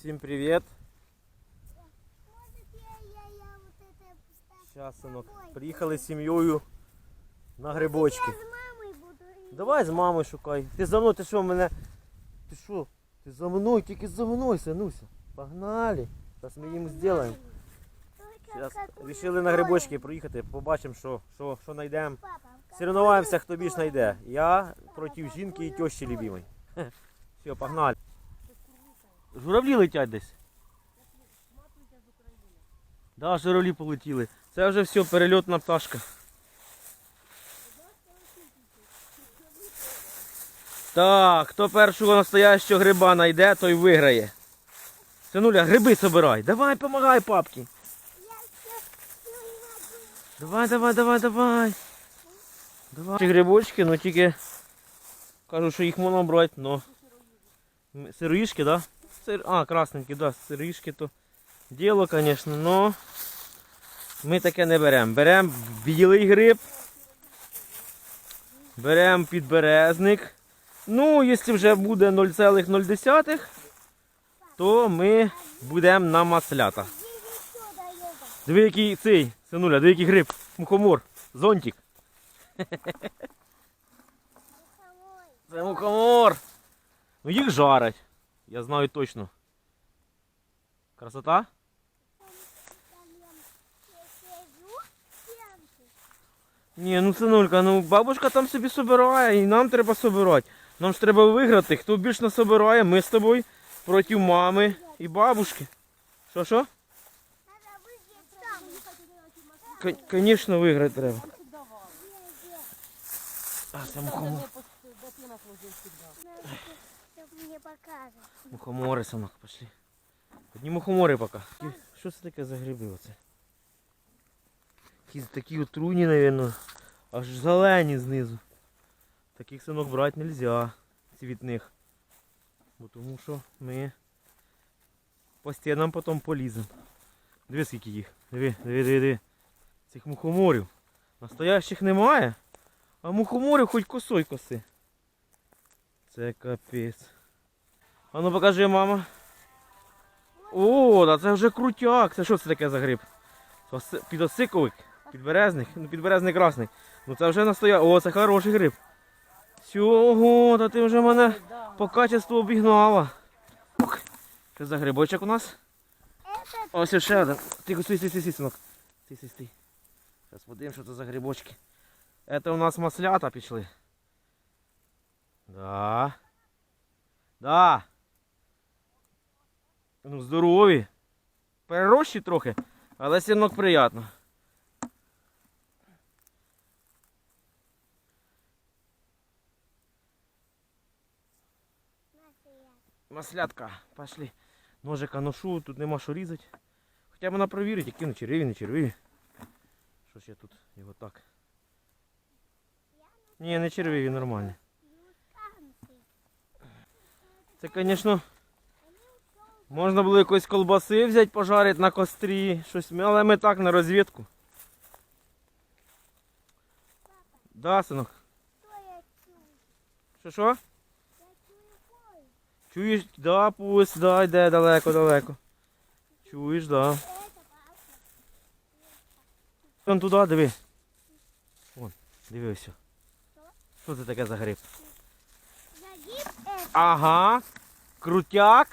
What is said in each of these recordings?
Всім привіт! Зараз, синок, приїхали з сім'єю на грибочки. Я с мамой Давай з мамою шукай. Ти за мною, ти що мене. Ти що? Ти за мною, тільки за мною, синуся. Погнали. Зараз ми їм зробимо. Зараз вирішили на грибочки проїхати, побачимо, що, що, що знайдемо. Соревнуваємося, хто більш сторону? знайде. Я проти жінки і тещі любимої. Все, погнали. Журавлі летять десь. Да, журавлі полетіли. Це вже все, перельотна пташка. Так, хто першого настоящого гриба знайде, той виграє. Синуля, гриби собирай. Давай, помагай папки. Я всё- всё не могу. Давай, давай, давай, давай. Давай. Ці грибочки, ну тільки кажу, що їх можна брати, М, сироїшки, да? Сир... А, красненькі, да, сироїшки то діло, звісно, но ми таке не беремо. Беремо білий гриб, беремо підберезник. Ну, якщо вже буде 0,0, то ми будемо на маслята. Диви, який цей, синуля, диви, який гриб, мухомор, зонтик. Це мухомор. Ну їх жарять. Я знаю точно. Красота? Там. Ні, ну синулька, ну бабушка там собі собирає і нам треба собирати. Нам ж треба виграти. Хто більш насобирає, ми з тобою проти мами і бабушки. Що що? Звісно, виграти треба. А, це мухомор. Мне показывать. Мухомори, синок, пошли. Одні мухомори. Які- Що це таке за гриби оце? Якісь такі отруйні, мабуть. Аж зелені знизу. Таких синок брати не можна. Цвітних. Бо тому що ми по стінам потім поліземо. Диви скільки їх. Диви, диви, диви, диви. Цих мухоморів. Настоящих немає. А мухоморів хоч косой коси. Це капець. А ну покажи, мама. О, да це вже крутяк. Це що це таке за гриб? Оси- Підосиковик, підберезник, ну підберезник красний. Ну це вже настоя. О, це хороший гриб. Сього, та ти вже мене по качеству обігнала. Ох, що за грибочок у нас? Ось ще один. Тихо, стій, стій, стій, синок. Стій, стій, стій. Зараз подивимо, що це за грибочки. Це у нас маслята пішли. Да. Да. Ну, здорові. Перерощі трохи, але сінок приємно. Маслятка, пошли. Ножика ношу, тут нема що різати. Хоча б вона провірить, які ну червиві, не червиві. Що ж я тут його так. Ні, не червиві, нормальні. Музыканты. Це, звісно, можна було якоїсь колбаси взяти, пожарити на кострі, щось, але ми так на розвідку. Да, синок. Что я чую? Що що? Я чую бой. Чуєш? Да, пусть, да, йде далеко, далеко. Чуєш, да. Это папа. Вон туди, диви. Вон, диви ось. Що це таке за гриб? Загиб это. Ага. Крутяк.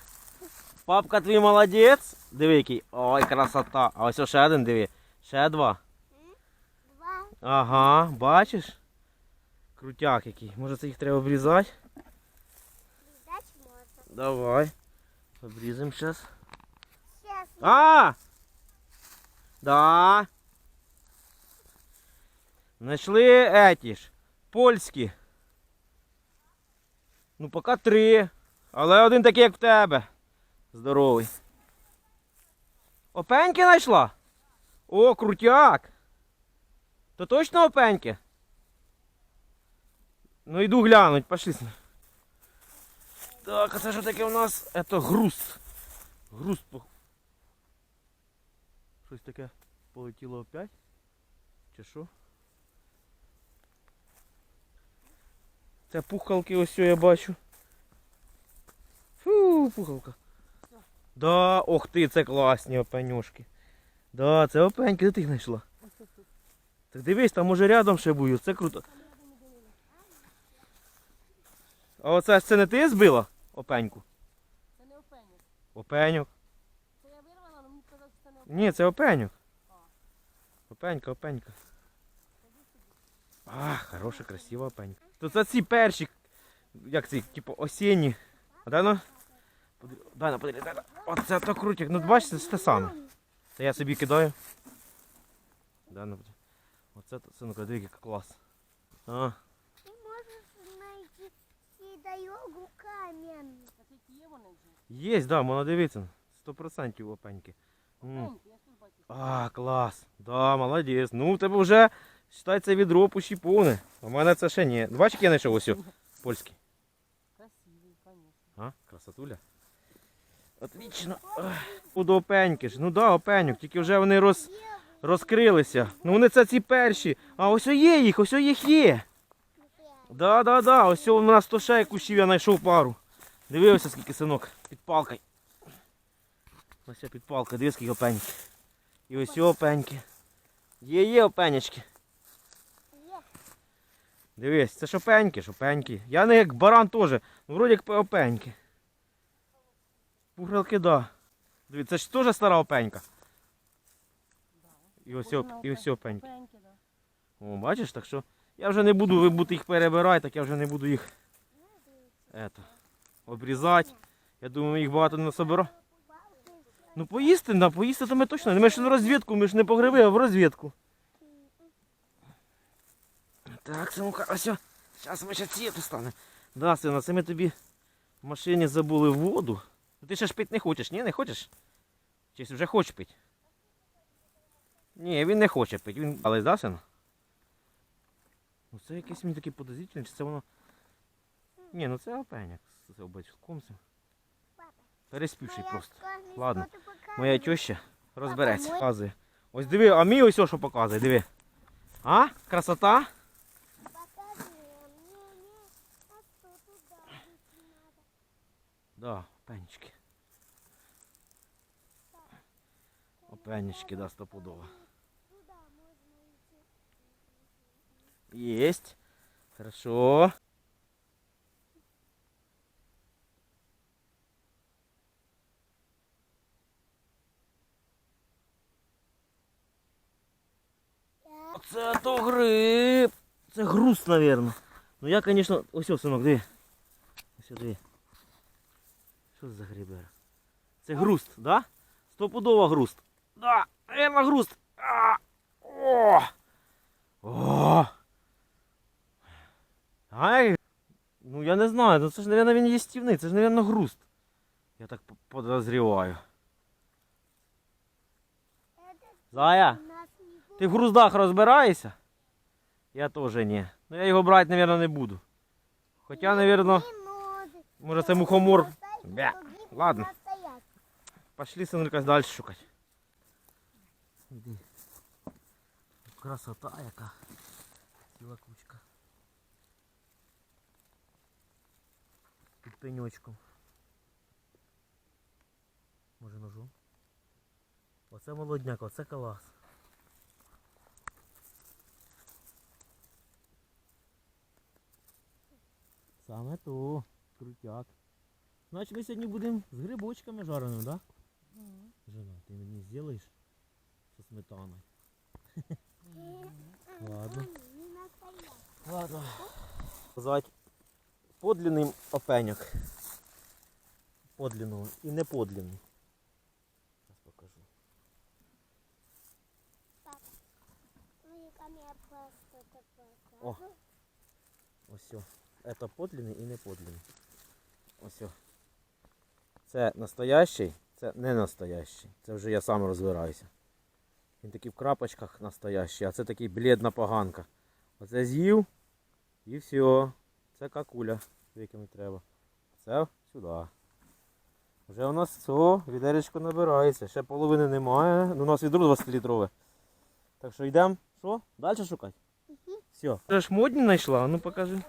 Папка твій молодець. Диви який. Ой, красота. А ось ще один, диви. Ще два. Два. Ага, бачиш? Крутяк який. Може це їх треба обрізати? Видать можно. Давай. Обрізаємо зараз. Сейчас. А! Да. Знайшли еті ж. Польські. Ну, поки три. Але один такий, як в тебе. Здоровий. Опеньки знайшла? О, крутяк. То точно опеньки? Ну йду глянуть, пошли. Так, а це що таке у нас? Це груз. Груз. Щось таке полетіло опять? Чи що? Це пухалки ось я бачу. Фу, пухалка. Да, ох ти, це класні опенюшки. Да, це опеньки, де ти їх знайшла? Так дивись, там може рядом ще будуть, це круто. А оце це не ти збила опеньку? Це не опеньок. Опеньок. Це я вирвала, але мені сказали, що це не опеньок. Ні, це опеньок. Опенька, опенька. А, хороша, красива опенька. То це ці перші, як ці, типу, осінні. А дай ну. Дай ну, подивись, дай ну. Оце то крутик. Ну бачите, це те саме. Це я собі кидаю. Дай ну, подивись. Оце то, синку, диви, який клас. А, Ти можеш знайти і дорогу камінь. Є да, можна дивитися. 100% опеньки. М. Опеньки. А, клас. Да, молодець. Ну, в тебе вже, считай, це відро пущі повне. В мене це ще ні. Як я знайшов ось його? польський. Красивий, звісно. А, красотуля. Отлично. Буду ж. Ну да, опеньок, тільки вже вони роз, розкрилися. Ну вони це ці перші. А ось є їх, ось їх є. Да, да, да. Ось у нас то ще кущів я знайшов пару. Дивився, скільки синок під палкою. Ось під палкою, дивись, скільки опеньки. І ось опеньки. Є, є опенячки. Дивись, це ж опеньки, ж опеньки. Я не як баран теж, ну вроді як опеньки. Пугрелки, да. Дивись, це ж теж стара опенька. І ось, і ось опеньки. О, бачиш, так що я вже не буду, ви будете їх перебирати, так я вже не буду їх ето, обрізати. Я думаю, ми їх багато не насобираємо. Ну поїсти, да, поїсти то ми точно. Ми ж в розвідку, ми ж не по гриби, а в розвідку. Так, синука, ось. Зараз ми ще ці достанемо. Да, сина, це ми тобі в машині забули воду. Ти ще ж пити не хочеш, ні? Не хочеш? Чи вже хочеш пити? Ні, він не хоче пити. Він... Але да, син? Ну це якесь мені таке подозрительне, чи це воно. Ні, ну це опеняк з з бачком. цим. Переспівший просто. Ладно. Моя теща розбереться. Показує. Ось диви, а мій ось що показує, диви. А? Красота? Покажи, а мне не, а что туда идти надо? Да, опенечки. Опенечки, да, стопудово. Есть. Хорошо. Я Оце то гриб. Це груст, напевно. Ну я, звісно, ось, синок, диви. Ось, диви. Що це за гриб? Це груст, да? Стопудово груст. Да, наверное, груст. А! О! О! Ай! Ну я не знаю, ну це ж, наверное, він їстівний, це ж, наверное, груст. Я так подозріваю. Зая, ти в груздах розбираєшся? Я теж ні. Ну я його брати, наверное, не буду. Хоча, может. може це мухомор. Поставить Бя. других Ладно. настоять. Пошли, синулька, далі шукати. Іди. Красота яка. Ціла кучка. Під пеньочком. Може ножом? Оце молодняк, оце клас. Саме то, крутяк. Значить ми сьогодні будемо з грибочками жареними, так? Да? Жена, ты мне сделаешь со сметаной? Ладно. Не настоять. Ладно. Сказать подлинний опеньок. Подлинного і не подлинний. Зараз покажу. Ну, и ко мне просто такое. О. Ось. о. Это подлинний і не подлинний. Ось. Це настоящий, це не настоящий. Це вже я сам розбираюся. Він такий в крапочках настоящий, а це такий блідна поганка. Оце з'їв і все. Це какуля, викинути треба. Це сюди. Вже у нас все, відеречко набирається. Ще половини немає. Ну, у нас відро 20 літрове. Так що йдемо. Що? Далі шукати? Все. Це ж модні знайшла, ну покажи.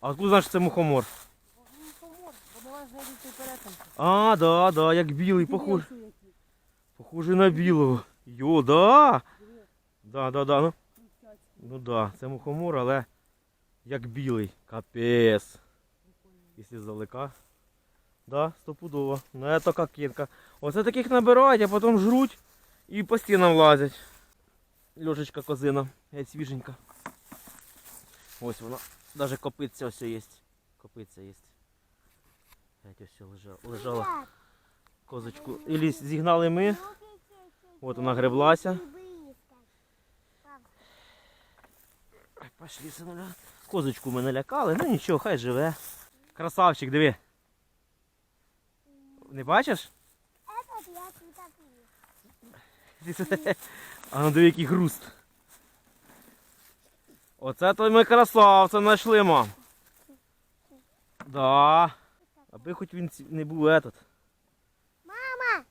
А откуда знаєш, це мухомор? Мухомор, бо до вас знайдуть цей перетинку. А, да, да, як білий, похож. Похожий на білого. Йо, да. Да, да, да. Ну, ну да, це мухомор, але як білий. Капець. Якщо здалека. Да, стопудово. Ну це кокенка. Оце таких набирають, а потім жруть і по стінам лазять. Льошечка козина, геть свіженька. Ось вона. Даже копиця ось є. Копиця є. Геть ось лежала. лежала. Козочку. Ілі зігнали ми. От вона греблася. Пошли, синуля. Козочку ми налякали, ну нічого, хай живе. Красавчик, диви. Не бачиш? А ну диви, який груст. Оце то ми красавця знайшли, мам. Да. Аби хоч він не був этот. Мама!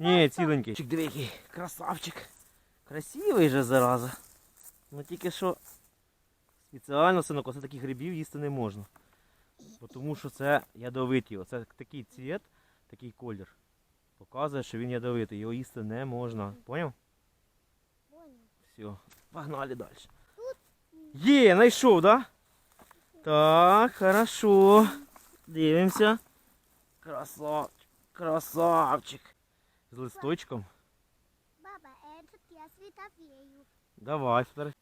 Ні, ціленький. Чик, диви, який красавчик. Красивий же зараза. Ну тільки що спеціально синок, оце таких грибів їсти не можна. Бо Тому що це ядовиті. Оце такий цвіт, такий колір. Показує, що він ядовитий. Його їсти не можна. Поняв? Понял. Все, погнали далі. Є, знайшов, да? Так, хорошо. Дивимося. Красавчик, красавчик. З листочком. Баба, этот я светофею. Давай, фотограф-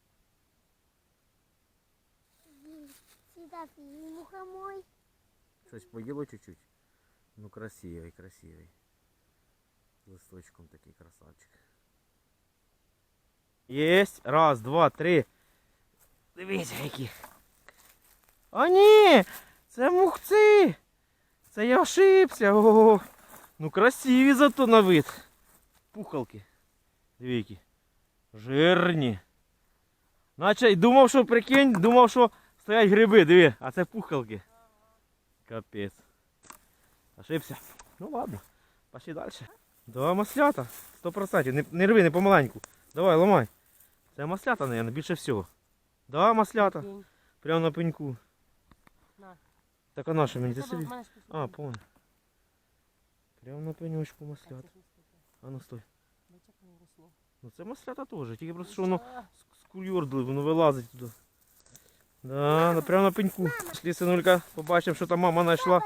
Светофею, мухомой. Щось поїло чуть-чуть. Ну красивий, красивий. З листочком такий красавчик. Єсть. Раз, два, три. Дивіться які. А ні! Це мухці! Це я ошибся. Ого. Ну красиві зато на вид. Пухалки. Які. Жирні. Наче думав, що прикинь, думав, що стоять гриби, диви, а це пухалки. Капець. Ошибся. Ну ладно, пошли далі. Да, маслята. 100%. Не, не рви, не помаленьку. Давай, ламай. Це маслята, наверное, більше всього. Да, маслята. Прямо на пеньку. Так а на що мені ти собі? А, понял. Прямо на пеньочку не слухай. А ну стой. Ну це маслята теж, тільки просто що воно А, скульордли, воно вилазить туди. Да, на- прямо на пеньку. Пішли, синулька, побачимо, що там мама знайшла.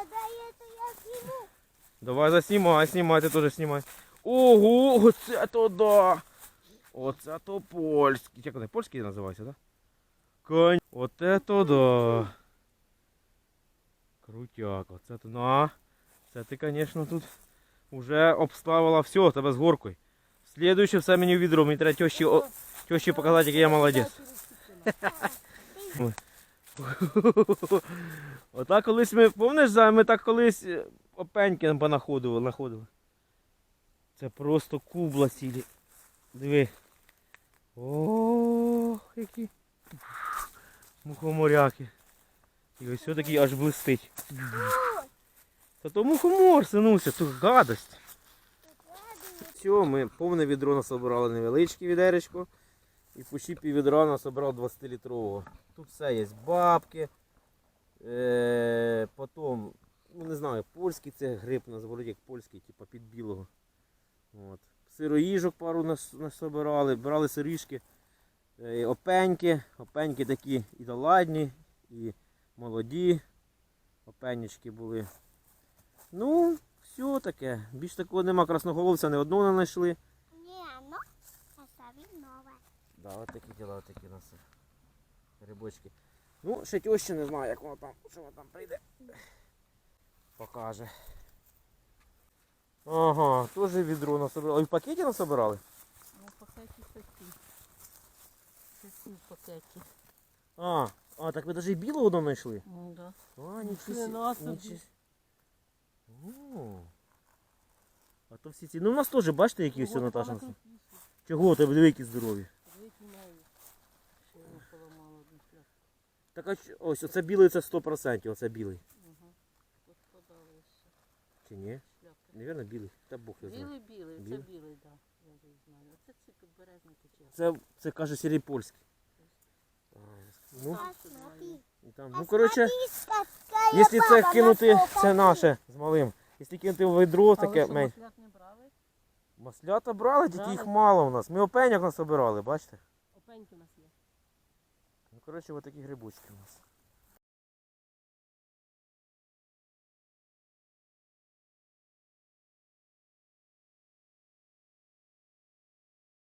Давай заснімай, знімай, ти теж знімай. Ого, оце то да. Оце то польський. Як вони, польський називається? Да? Конь. Оце то да. Крутяк, оце то на. Це ти, звісно, тут вже обставила все, тебе з горкою. Слідуюче все мені в відро, мені треба тещі, о, тещі показати, який я молодець. Отак колись ми, пам'ятаєш, ми так колись е, опеньки понаходили, знаходили. Це просто кубла цілі. Диви. Ох, які. Мухоморяки. І ось все такий аж блистить. Та то мухомор, синуся, то гадость. Все, ми повне відро насобирали невеличке відеречко. І почти пів відра насобрав 20-літрового. Тут все є. Бабки. Е, потім, ну не знаю, польський це гриб, називають як польський, типу під білого. От. Сироїжок пару нас, насобирали, брали сиріжки, е, опеньки, опеньки такі і доладні, і молоді. Опенечки були. Ну, все таке. Більш такого нема красноголовця, не одного не знайшли. Не, ну, оставим новое. Да, от такі діла, от такі у нас грибочки. Ну, ще теща не знаю, як воно там, що воно там прийде. Покаже. Ага, теж відро насобирали. А в пакеті насобирали? Ну, пакеті такі. Такі пакеті. А, а, так ви навіть білого одного знайшли? Ну, да. А, нічого Це нас нічого О. А то всі ці. Ну у нас теж, бачите, які ось вона. Чого у тебе які здорові? Не. Так а чо- ось оце білий це 100%, оце білий. Угу. Чи ні? Навірно, білий. Та Бог його знає. Білий, білий, це Білий? білий, так. Да. Я вже знаю. Оце ці підберезники чи. Це, це каже Сергій Польський. Ну, і там, ну коротше, Якщо це кинути, це наше з малим. Якщо кинути в ведро, таке менше. Маслята брали, тільки їх мало у нас. Ми опеньок насобирали, бачите? Опеньки у нас є. Ну, коротше, отакі грибочки у нас.